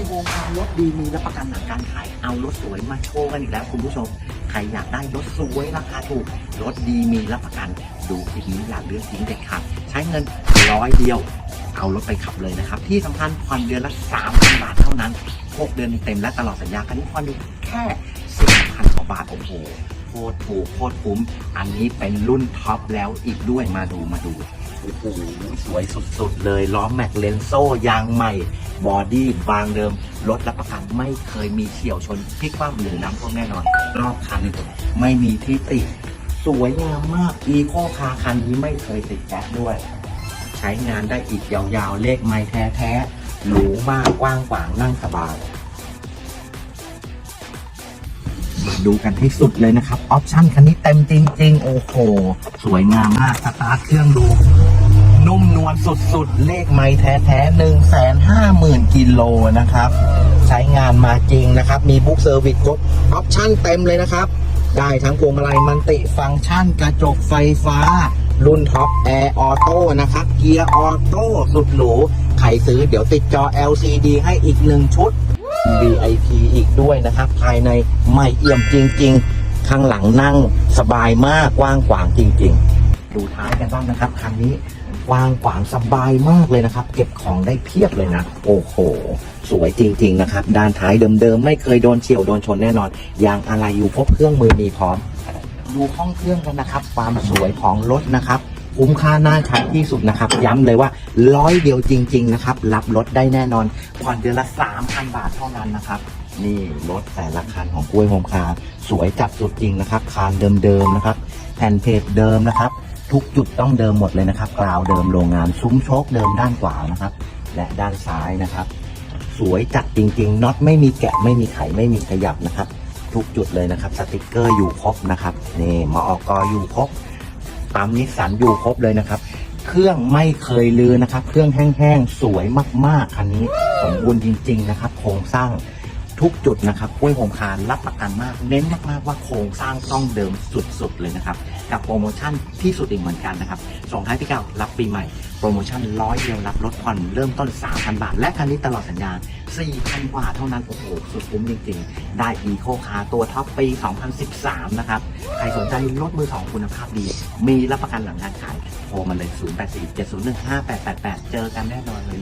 วยโฮมคารรถดีมีรับประกันหลังการขาย เอารถสวยมาโชว์กันอีกแล้วคุณผู้ชม ใครอยากได้รถสวยราคาถูก รถดีมีรับประกัน ดูคลิปนี้อย่าเลือกทิ้งเด็ดขาดใช้เงินร้อยเดียว เอารถไปขับเลยนะครับ ที่สำคัญผ่อนเดือนละ3,000บาทเท่านั้น6เดือนเต็มและตลอดสัญญาคันนี้ผ่อนอยู่แค่4,000กว่าบาทโอ้โหโคตรถูกโคตรคุ้ม อันนี้เป็นรุ่นท็อปแล้วอีกด้วยมาดูมาดู โอ้โหสวยสุดๆ เลยล้อแม็กเลนโซ่ยางใหม่ บอดี้บางเดิม รถรับประกันไม่เคยมีเฉียวชนพลิกคว่ำหรือน้ำท่วมแน่นอน รอบคันไม่มีที่ติด สวยงามมากอีโคคาคันนี้ไม่เคยติดแก๊สด้วย ใช้งานได้อีกยาวๆ เลขไม้แท้ๆหรูมากกว้างขวางนั่งสบาย ดูกันให้สุดเลยนะครับ ออปชั่นคันนี้เต็มจริง ๆ โอ้โห สวยงามมาก สตาร์ทเครื่องดู นุ่มนวลสุดๆ เลขไม้แท้ๆหนึ่งแสนห้าหมื่นกิโลนะครับ ใช้งานมาจริงนะครับ มีบุ๊กเซอร์วิสครบออปชั่นเต็มเลยนะครับ ได้ทั้งพวงมาลัยมันติฟังก์ชันกระจกไฟฟ้ารุ่นท็อปแอร์ออโต้นะครับ เกียร์ออโต้สุดหรู ใครซื้อเดี๋ยวติดจอ LCD ให้อีกหนึ่งชุด VIP อีกด้วยนะครับ ภายในไม่เอี่ยมจริง ๆ ข้างหลังนั่งสบายมากกว้างขวางจริง ๆ ดูท้ายกันบ้างนะครับคันนี้กว้างขวางสบายมากเลยนะครับ เก็บของได้เพียบเลยนะ โอ้โห สวยจริง ๆ นะครับ ด้านท้ายเดิมๆ ไม่เคยโดนเฉียวโดนชนแน่นอนยางอะไรอยู่ครบเครื่องมือมีพร้อม ดูห้องเครื่องกันนะครับ ความสวยของรถนะครับ คุ้มค่าน่าใช้ที่สุดนะครับ ย้ำเลยว่าร้อยเดียวจริง ๆ นะครับ รับรถได้แน่นอนผ่อนเดือนละ 3,000 บาทเท่านั้นนะครับนี่รถแต่ละคันของกล้วยโฮมคาร์สวยจัดสุดจริงนะครับคานเดิมๆนะครับแผ่นเพจเดิมนะครับ ทุกจุดต้องเดิมหมดเลยนะครับกราวเดิมโรงงานซุ้มโชคเดิมด้านขวานะครับ และด้านซ้ายนะครับ สวยจัดจริงๆน็อตไม่มีแกะไม่มีไขไม่มีขยับนะครับ ทุกจุดเลยนะครับ สติกเกอร์อยู่ครบนะครับนี่มออกอยู่ครบ ปั๊มนิสสันอยู่ครบเลยนะครับ เครื่องไม่เคยลือนะครับ เครื่องแห้งๆ สวยมากๆ คันนี้สมบูรณ์จริง ๆ นะครับ โครงสร้าง ทุกจุดนะครับกล้วยโฮมคาร์รับประกันมาก เน้นมากๆว่าโครงสร้างต้องเดิมสุดๆเลยนะครับ กับโปรโมชั่นที่สุดอีกเหมือนกันนะครับส่งท้ายปีเก่ารับปีใหม่ โปรโมชั่นร้อยเดียวรับรถผ่อนเริ่มต้น 3,000 บาท และคันนี้ตลอดสัญญา 4,000บาเท่านั้น โอ้โห สุดคุ้มจริงๆ ได้อีโคคาตัวท็อปปี 2013 นะครับ ใครสนใจรถมือสองคุณภาพดี มีรับประกันหลังการขายโทรมาเลย 0847015888 เจอกันแน่นอนเลย